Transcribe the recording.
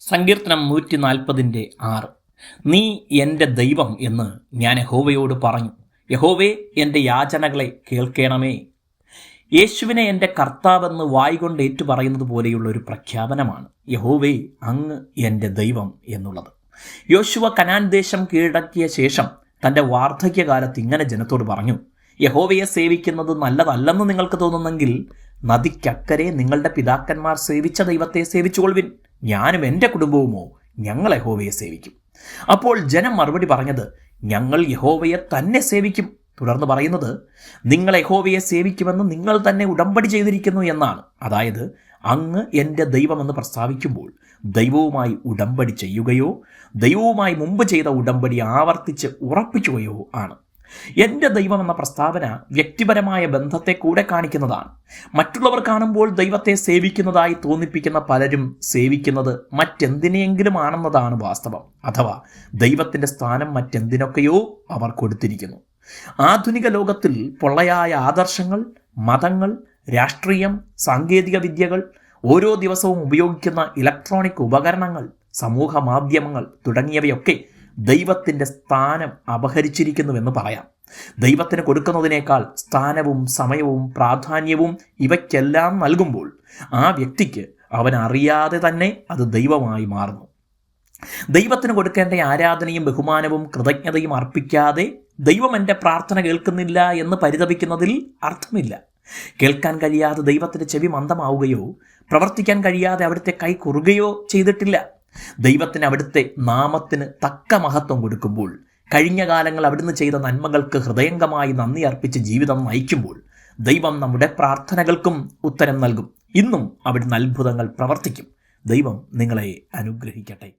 സങ്കീർത്തനം നൂറ്റി നാൽപ്പതിന്റെ ആറ്. നീ എന്റെ ദൈവം എന്ന് ഞാൻ യഹോവയോട് പറഞ്ഞു. യഹോവേ എന്റെ യാചനകളെ കേൾക്കണമേ. യേശുവിനെ എന്റെ കർത്താവെന്ന് വായികൊണ്ട് ഏറ്റു പറയുന്നത് പോലെയുള്ള ഒരു പ്രഖ്യാപനമാണ് യഹോവേ അങ്ങ് എന്റെ ദൈവം എന്നുള്ളത്. യോശുവ കനാൻ ദേശം കീഴടക്കിയ ശേഷം തന്റെ വാർദ്ധക്യകാലത്ത് ഇങ്ങനെ ജനത്തോട് പറഞ്ഞു യഹോവയെ സേവിക്കുന്നത് നല്ലതല്ലെന്ന് നിങ്ങൾക്ക് തോന്നുന്നെങ്കിൽ നദിക്കക്കരെ നിങ്ങളുടെ പിതാക്കന്മാർ സേവിച്ച ദൈവത്തെ സേവിച്ചുകൊള്ളുവിൻ. ഞാനും എന്റെ കുടുംബവുമോ ഞങ്ങൾ യഹോവയെ സേവിക്കും. അപ്പോൾ ജനം മറുപടി പറഞ്ഞത് ഞങ്ങൾ യഹോവയെ തന്നെ സേവിക്കും. തുടർന്ന് പറയുന്നത് നിങ്ങൾ യഹോവയെ സേവിക്കുമെന്ന് നിങ്ങൾ തന്നെ ഉടമ്പടി ചെയ്തിരിക്കുന്നു എന്നാണ്. അതായത് അങ്ങ് എന്റെ ദൈവമെന്ന് പ്രസ്താവിക്കുമ്പോൾ ദൈവവുമായി ഉടമ്പടി ചെയ്യുകയോ ദൈവവുമായി മുമ്പ് ചെയ്ത ഉടമ്പടി ആവർത്തിച്ച് ഉറപ്പിക്കുകയോ ആണ്. എന്റെ ദൈവം എന്ന പ്രസ്താവന വ്യക്തിപരമായ ബന്ധത്തെ കൂടെ കാണിക്കുന്നതാണ്. മറ്റുള്ളവർ കാണുമ്പോൾ ദൈവത്തെ സേവിക്കുന്നതായി തോന്നിപ്പിക്കുന്ന പലരും സേവിക്കുന്നത് മറ്റെന്തിനെയെങ്കിലും ആണെന്നതാണ് വാസ്തവം. അഥവാ ദൈവത്തിന്റെ സ്ഥാനം മറ്റെന്തിനൊക്കെയോ അവർ കൊടുത്തിരിക്കുന്നു. ആധുനിക ലോകത്തിൽ പൊള്ളയായ ആദർശങ്ങൾ മതങ്ങൾ രാഷ്ട്രീയം സാങ്കേതിക വിദ്യകൾ ഓരോ ദിവസവും ഉപയോഗിക്കുന്ന ഇലക്ട്രോണിക് ഉപകരണങ്ങൾ സമൂഹ മാധ്യമങ്ങൾ തുടങ്ങിയവയൊക്കെ ദൈവത്തിന്റെ സ്ഥാനം അപഹരിച്ചിരിക്കുന്നുവെന്ന് പറയാം. ദൈവത്തിന് കൊടുക്കുന്നതിനേക്കാൾ സ്ഥാനവും സമയവും പ്രാധാന്യവും ഇവയ്ക്കെല്ലാം നൽകുമ്പോൾ ആ വ്യക്തിക്ക് അവൻ അറിയാതെ തന്നെ അത് ദൈവമായി മാറുന്നു. ദൈവത്തിന് കൊടുക്കേണ്ട ആരാധനയും ബഹുമാനവും കൃതജ്ഞതയും അർപ്പിക്കാതെ ദൈവം എന്റെ പ്രാർത്ഥന കേൾക്കുന്നില്ല എന്ന് പരിതപിക്കുന്നതിൽ അർത്ഥമില്ല. കേൾക്കാൻ കഴിയാതെ ദൈവത്തിന്റെ ചെവി മന്ദമാവുകയോ പ്രവർത്തിക്കാൻ കഴിയാതെ അവിടുത്തെ കൈ കുറുകയോ ചെയ്തിട്ടില്ല. ദൈവത്തിന് അവിടുത്തെ നാമത്തിന് തക്ക മഹത്വം കൊടുക്കുമ്പോൾ കഴിഞ്ഞ കാലങ്ങൾ അവിടുന്ന് ചെയ്ത നന്മകൾക്ക് ഹൃദയംഗമായി നന്ദി അർപ്പിച്ച് ജീവിതം നയിക്കുമ്പോൾ ദൈവം നമ്മുടെ പ്രാർത്ഥനകൾക്കും ഉത്തരം നൽകും. ഇന്നും അവിടുന്ന് അത്ഭുതങ്ങൾ പ്രവർത്തിക്കും. ദൈവം നിങ്ങളെ അനുഗ്രഹിക്കട്ടെ.